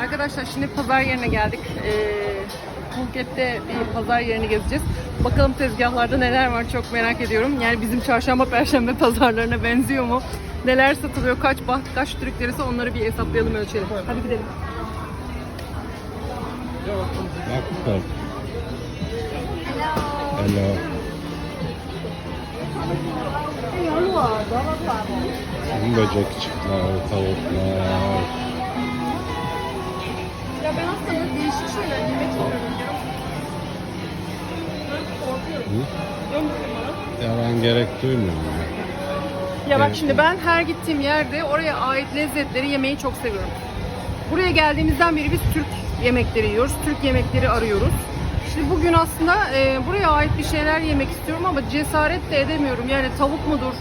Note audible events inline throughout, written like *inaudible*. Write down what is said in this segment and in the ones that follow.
Arkadaşlar şimdi pazar yerine geldik. Ee, Phuket'te bir pazar yerini gezeceğiz. Bakalım tezgahlarda neler var çok merak ediyorum. Yani bizim çarşamba perşembe pazarlarına benziyor mu? Neler satılıyor, kaç baht, kaç Türk lirası onları bir hesaplayalım ölçelim. Hadi gidelim. Bak bak. Hello. Böcekçikler, tavuklar. Ya ben aslında değişik şeyler yemek istiyorum. Ya ben gerek duymuyorum. ya. Ya bak şimdi ben her gittiğim yerde oraya ait lezzetleri yemeyi çok seviyorum. Buraya geldiğimizden beri biz Türk yemekleri yiyoruz. Türk yemekleri arıyoruz. Şimdi bugün aslında e, buraya ait bir şeyler yemek istiyorum ama cesaret de edemiyorum. Yani tavuk mudur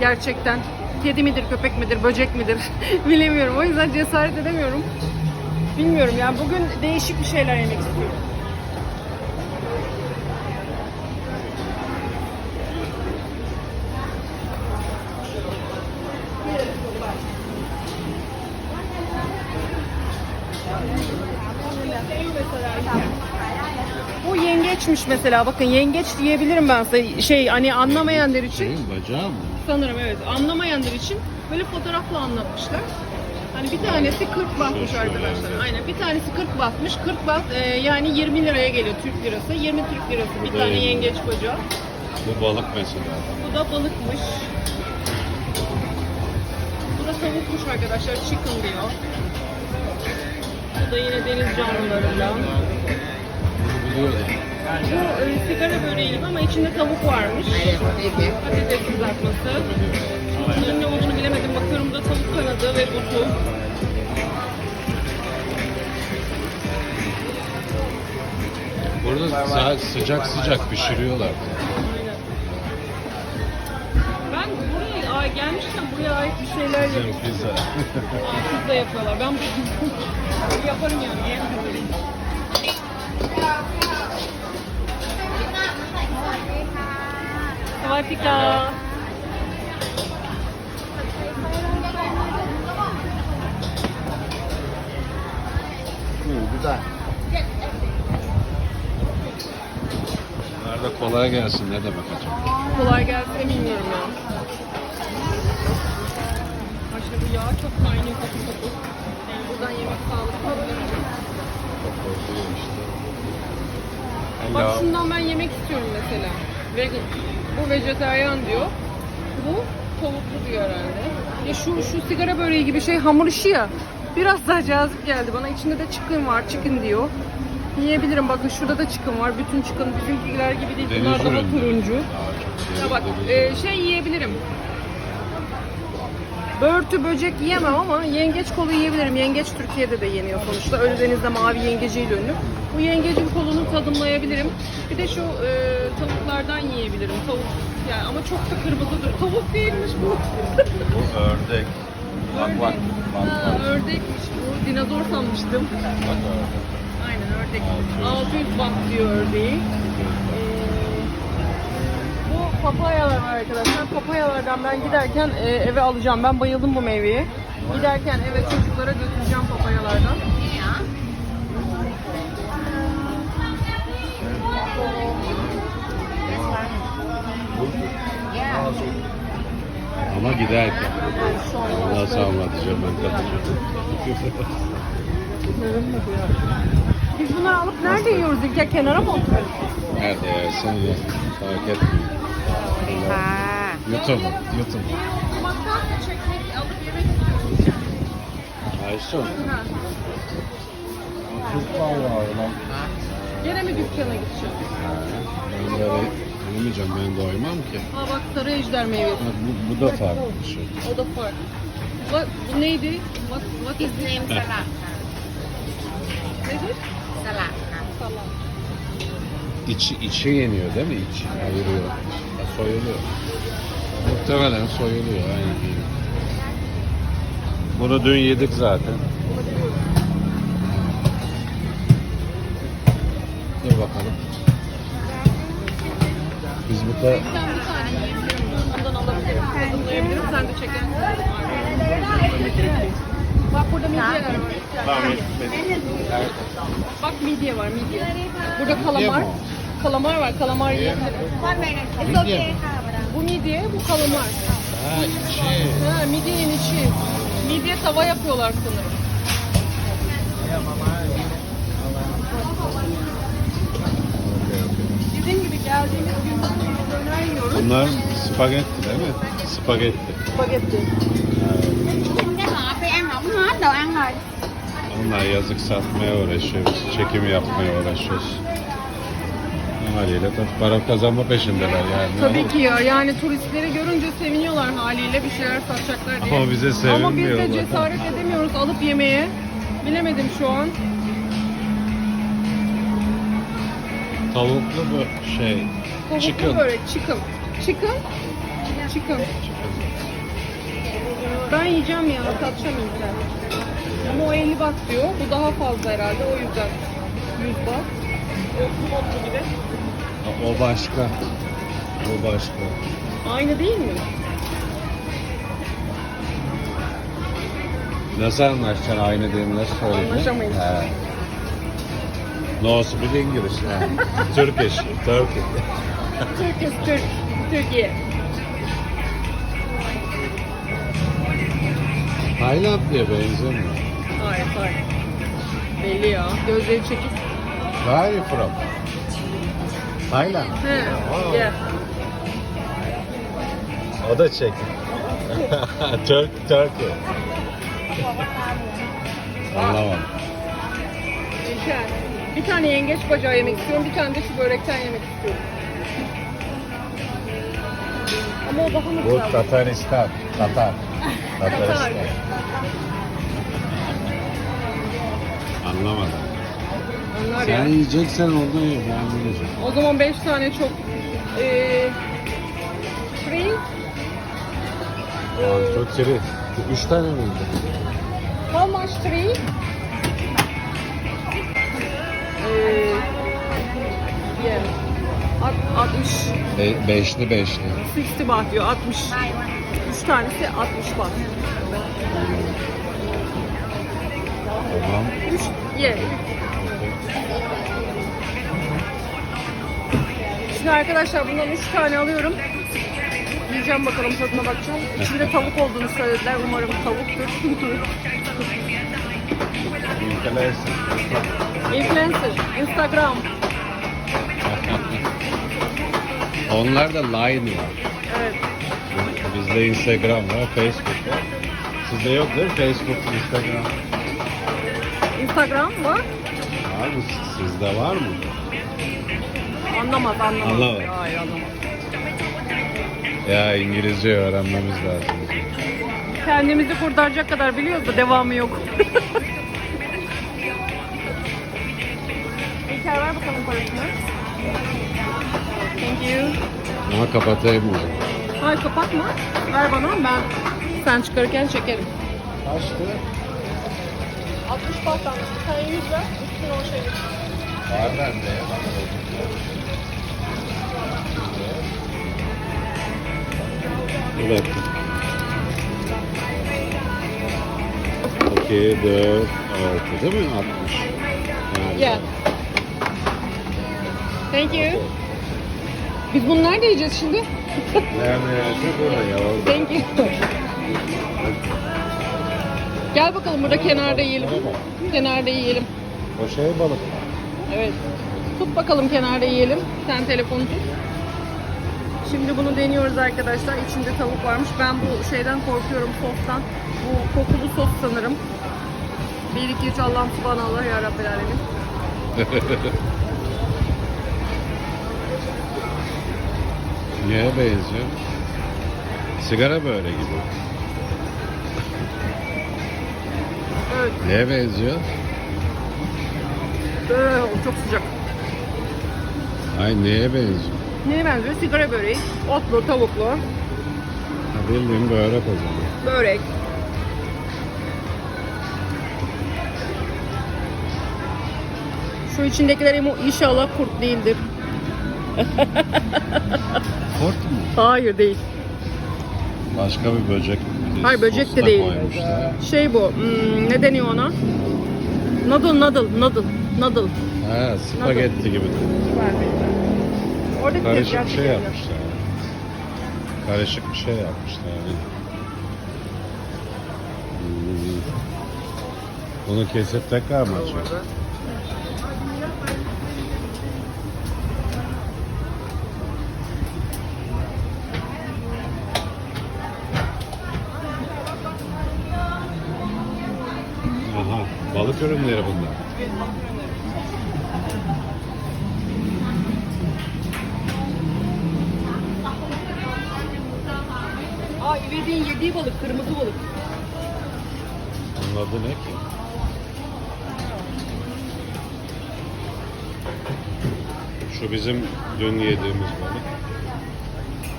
gerçekten? Kedi midir, köpek midir, böcek midir? *laughs* Bilemiyorum. O yüzden cesaret edemiyorum. Bilmiyorum yani bugün değişik bir şeyler yemek istiyorum. Bu yengeçmiş mesela. Bakın yengeç diyebilirim ben size. Şey hani anlamayanlar için. Şeyin bacağı mı? Sanırım evet. Anlamayanlar için böyle fotoğrafla anlatmışlar. Hani bir tanesi 40 bahtmış arkadaşlar. Aynen. Bir tanesi 40 bahtmış. 40 baht e, yani 20 liraya geliyor Türk lirası. 20 Türk lirası bir tane yengeç bacağı. Bu balık mesela. Bu da balıkmış. Bu da tavukmuş arkadaşlar. Chicken diyor. Bu da yine deniz canlılarından. Bunu biliyordum. Bu e, sigara böreği gibi ama içinde tavuk varmış. Patates kızartması. Bunların ne olduğunu bilemedim. Bakıyorum da tavuk kanadı ve butu. Burada sa- sıcak sıcak pişiriyorlar. Ben buraya aa, gelmişken buraya ait bir şeyler Bizim yapıyorum. pizza. Pizza yapıyorlar. Ben bu *laughs* yaparım yani. yiyebilirim. Savatika. Güzel. Bunlar da kolay gelsin ne demek acaba? Kolay gelsin bilmiyorum ya. Bu yağ çok kaynıyor kapı kapı. Yani buradan yemek sağlıklı olabilir. Bak Hello. şundan ben yemek istiyorum mesela. Vegan. Bu vejetaryen diyor. Bu tavuklu diyor herhalde. Ya şu şu sigara böreği gibi şey hamur işi ya. Biraz daha cazip geldi bana. İçinde de çıkın var. Çıkın diyor. Yiyebilirim. Bakın şurada da çıkın var. Bütün çıkın bizimkiler gibi değil. Deniz Bunlar daha ürünleri. turuncu. Ya bak e, şey yiyebilirim. Börtü böcek yiyemem ama yengeç kolu yiyebilirim. Yengeç Türkiye'de de yeniyor sonuçta. Ölüdeniz'de mavi yengeciyle ünlü. Bu yengecin kolunu tadımlayabilirim. Bir de şu e, tavuklardan yiyebilirim. Tavuk yani ama çok da kırmızıdır. Tavuk değilmiş bu. Bu ördek. Bak bak. Bak Ha, bak. ördekmiş bu. Dinozor sanmıştım. Bak ördek. Aynen ördek. 600. 600 baht diyor ördeği. Ee, bu papayalar var arkadaşlar. Papayalardan ben giderken e, eve alacağım. Ben bayıldım bu meyveye. Giderken eve çocuklara götüreceğim papayalardan. Ama giderken. Nasıl anlatacağım ben katacağım. Biz bunları alıp nerede yiyoruz? İlker kenara mı oturuyoruz? Nerede yersen ye. Fark etmiyor. YouTube. YouTube. Tabaktan çekmek alıp yemek istiyorum. Aysun. Ha. Türk vallahi lan. Gene mi dükkana gideceğim? Ben böyle yemeyeceğim ben doymam ki. Aa bak sarı ejder meyvesi. Bak bu, bu da farklı bir şey. O da farklı. What, bu neydi? What, what is this? Heh. Nedir? Salak. Salam. İçi, içi yeniyor değil mi? İçi ayırıyor. Ha, Soyuluyor. Muhtemelen soyuluyor. Aynen. Bunu dün yedik zaten. Dur bakalım. Biz bu da Sen de çekersin. Bak burada midyeler var. Bak midye var midye. Burada kalamar. Kalamar var. Kalamar yiyebilirim. Midye? Bu midye, bu kalamar. Ha içi. Ha, midyenin içi. Midye tava yapıyorlar sanırım. Dediğim gibi geldiğimiz günden beri döner yiyoruz. Bunlar spagetti değil mi? Spagetti. Spagetti. Onlar yazık satmaya uğraşıyoruz. Çekim yapmaya uğraşıyoruz. Haliyle tabii para kazanma peşindeler yani. Tabii ki ya. Yani turistleri görünce seviniyorlar haliyle bir şeyler satacaklar diye. Ama bize Ama biz sevinmiyorlar. de cesaret edemiyoruz alıp yemeye. Bilemedim şu an. Tavuklu bu şey. Tavuklu Chicken. böyle chicken. Chicken. Chicken. Ben yiyeceğim ya, tatacağım ilkten. Ama o 50 bak diyor. Bu daha fazla herhalde o yüzden. 100 bak. Gibi. O başka. O başka. Aynı değil mi? Nasıl anlaşacaksın aynı değil mi? Nasıl? Anlaşamayız. He. No speak English. Turkish. Turkey. Türkiye, Türk, Türkiye. Taylandlıya benzemiyor. Hayır, hayır. Belli ya. Gözleri çekik. Where are you from? Tayland. He, Wow. yeah. O da çek. *laughs* Türk, Turkey. Anlamadım. İlker. Bir tane yengeç bacağı yemek istiyorum, bir tane de şu börekten yemek istiyorum. Ama o daha mı Bu güzel? Tataristan. Tatar. *laughs* Tataristan. Onlar Anlamadım. ya. Sen yiyeceksen onu ye. Ben yiyeceğim. O zaman 5 tane çok eee free Aa, çok seri. Üç tane miydi? how much free? Eee yeah. Alt- 60 Be- beşli beşli. 60 baht diyor 60. 3 tanesi 60 baht. Tamam. 3 ye. Şimdi arkadaşlar bundan 3 tane alıyorum. Yiyeceğim bakalım tadına bakacağım. İçinde tavuk olduğunu söylediler. Umarım tavuktur. *laughs* Influencer, Instagram. Onlar da Line var. Evet. Bizde Instagram var, Facebook var. Sizde yok değil mi? Facebook, Instagram. Instagram var. Var mı? Sizde var mı? Anlamaz, anlamaz. Anlamaz. Hayır, anlamaz. Ya İngilizce öğrenmemiz lazım. Kendimizi kurtaracak kadar biliyoruz da devamı yok. *laughs* Ver bakalım parasını. Thank you. Ama kapatayım zaman. Hayır kapatma. Ver bana ben sen çıkarırken çekerim. Kaçtı? 60 baht almış. Sen 100 ver. Üstüne o şey. Var bende ya. Dakika. 2, 4, 6 değil mi? 60. Yani Yeah. Thank you. Biz bunu nerede yiyeceğiz şimdi? Nerede yaşıyor? Burada ya. orada. Thank you. Gel bakalım burada kenarda yiyelim. Kenarda yiyelim. O şey balık. Evet. Tut bakalım kenarda yiyelim. Sen telefonu tut. Şimdi bunu deniyoruz arkadaşlar. İçinde tavuk varmış. Ben bu şeyden korkuyorum sostan. Bu kokulu sos sanırım. 1 2 3 Allah'ım subhanallah ya alemin. *laughs* Neye benziyor? Sigara böyle gibi. Evet. Neye benziyor? Ee, çok sıcak. Ay neye benziyor? Neye benziyor? Sigara böreği. Otlu, tavuklu, Ha, bildiğin börek o zaman. börek. Şu içindekiler inşallah kurt değildir. *laughs* Kort mu? Hayır değil. Başka bir böcek bir Hayır, böcek de değil. koymuşlar. Şey bu, hmm, ne deniyor ona? Noodle, noodle, noodle, noodle. Ha, spagetti gibi. Oradaki Karışık bir şey yapmışlar. Karışık bir şey yapmışlar. Yani. Hmm. Bunu kesip tekrar mı açıyor? Balık ürünleri bunlar. Aa İvedik'in yediği balık, kırmızı balık. Bunun adı ne ki? Şu bizim dün yediğimiz balık.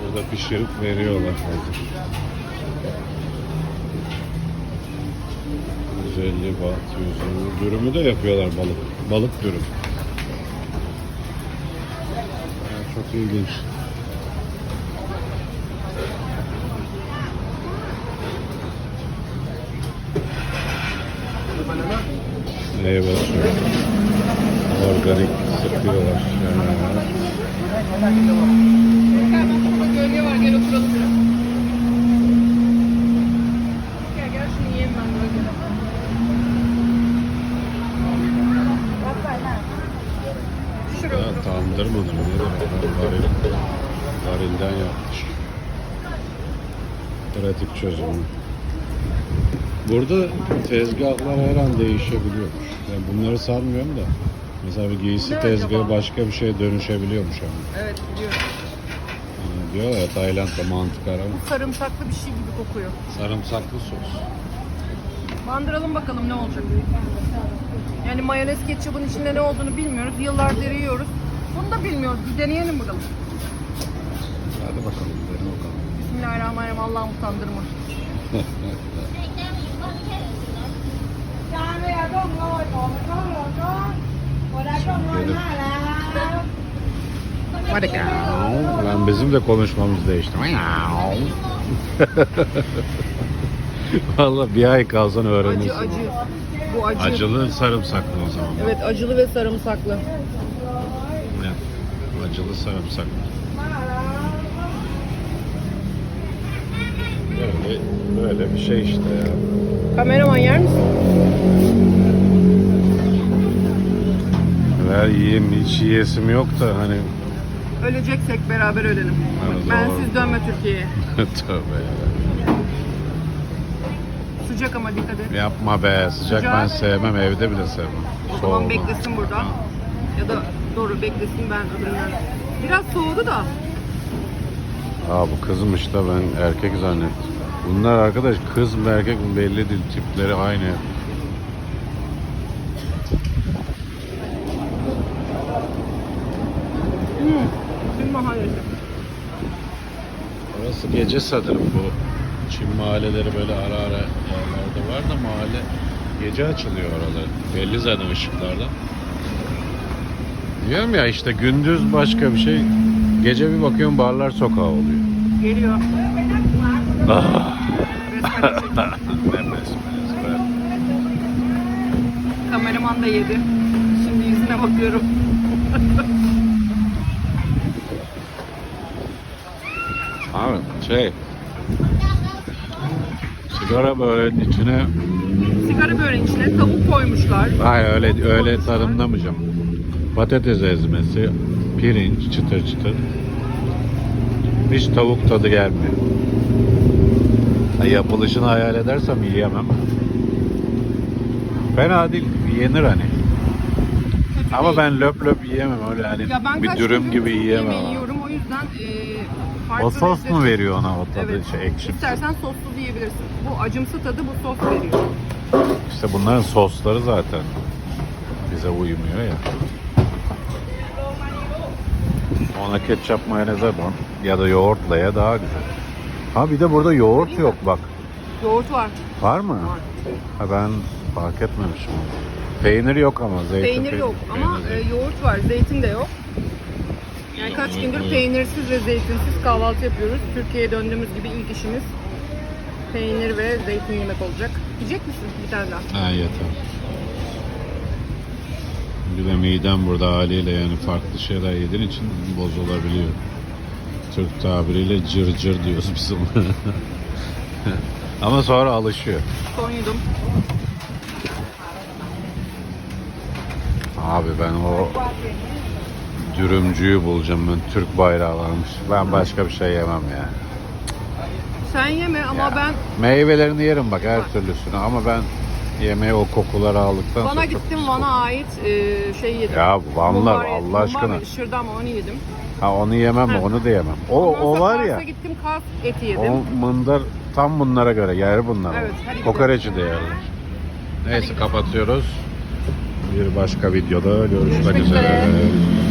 Burada pişirip veriyorlar hazır. Baht, 100 Dürümü de yapıyorlar balık. Balık dürüm. Ha, çok ilginç. Meyve. Organik sıkıyorlar. Yani. Gölge var, gel oturalım biraz. Gel gel şunu yiyeyim ben gölgede. Şuraya Ya, otur. tandır mıdır nedir? Varil, varilden yapmış. Pratik çözümü. Burada tezgahlar her an değişebiliyormuş. Yani bunları sanmıyorum da. Mesela bir giysi Ne tezgahı acaba? başka bir şeye dönüşebiliyormuş ama. Evet biliyorum. Yani diyorlar ya Tayland'da mantık arama. Sarımsaklı bir şey gibi kokuyor. Sarımsaklı sos. Bandıralım bakalım ne olacak. Yani mayonez ketçabın içinde ne olduğunu bilmiyoruz. Yıllardır yiyoruz. Bunu da bilmiyoruz. Bir deneyelim bakalım. Hadi bakalım, dene bakalım. Bismillahirrahmanirrahim. Allah'ım utandırma. *laughs* Cho bây giờ có một ngôi, còn có rồi có. Hồi đây có ngôi nó là Hadi gel. Lan bizim de konuşmamız değişti. *laughs* Vallahi bir ay kalsan öğrenirsin. Acı acı. Bu acı. Acılı sarımsaklı o zaman. Evet acılı ve sarımsaklı. Evet. Acılı sarımsaklı. Böyle, böyle bir şey işte ya. Kameraman yer misin? Ver yiyeyim hiç yiyesim yok da hani Öleceksek beraber ölelim. Evet, ben doğru. siz dönme Türkiye'ye. *laughs* tövbe ya. Sıcak ama dikkat et. Yapma be sıcak Sıcak. ben sevmem evde bile sevmem. O zaman Soğuma. beklesin burada. Ya da doğru beklesin ben öbüründen. Biraz soğudu da. Aa bu kızmış da ben erkek zannettim. Bunlar arkadaş kız mı erkek mi belli değil tipleri aynı. Orası gece sanırım bu. Çin mahalleleri böyle ara ara yerlerde var da mahalle gece açılıyor oralar. Belli zaten ışıklardan. Diyorum ya işte gündüz başka bir şey. Gece bir bakıyorum barlar sokağı oluyor. Geliyor. Ah. Nefes *laughs* nefes. Kameraman da yedi. Şimdi yüzüne bakıyorum. *laughs* Abi şey sigara böyle içine Sigara böreğin içine tavuk koymuşlar. Hayır öyle öyle tanımlamayacağım. Patates ezmesi, pirinç çıtır çıtır. Hiç tavuk tadı gelmiyor. Ha, Yapılışını hayal edersem yiyemem. Fena değil, yenir hani. Kötü Ama değil. ben löp löp yiyemem öyle hani ya ben bir kaç dürüm gündür gibi yiyemem. yiyorum. O yüzden e, farklı O sos mu veriyor ona o tadı Evet. şey ekşi? İstersen soslu diyebilirsin. Bu acımsı tadı bu sos veriyor. İşte bunların sosları zaten bize uymuyor ya. Ona ketçap mayoneze ban ya da yoğurtla ya daha güzel. Ha bir de burada yoğurt yok bak. Yoğurt var. Var mı? Var. Ha ben fark etmemişim. Peynir yok ama zeytin Peynir yok ama peynir e, yoğurt var. Zeytin de yok. Yani kaç gündür peynirsiz ve zeytinsiz kahvaltı yapıyoruz. Türkiye'ye döndüğümüz gibi ilk işimiz peynir ve zeytin yemek olacak. Yiyecek misin bir tane daha? Ha yeter. Bir de midem burada haliyle yani farklı şeyler yediğin için bozulabiliyor. Türk tabiriyle cır cır diyoruz biz ona. *laughs* Ama sonra alışıyor. Son yudum. Abi ben o dürümcüyü bulacağım ben. Türk bayrağı varmış. Ben başka bir şey yemem ya. Sen yeme ama Ya. ben Meyvelerini yerim bak her türlüsünü ama ben yemeğe o kokuları aldıktan Van'a sonra çok gittim pis Van'a ait e, şey yedim. Ya Vanlar Mumbar yedim, Allah mumbar aşkına. ve Şırdan onu yedim. Ha onu yemem Ha. onu da yemem. O Ondan o sonra var ya. Gittim Kars eti yedim. O mındar tam bunlara göre yer bunlar. Evet, hadi Kokoreci de yerler. Neyse kapatıyoruz. Bir başka videoda görüşmek, Görüşmek üzere. üzere.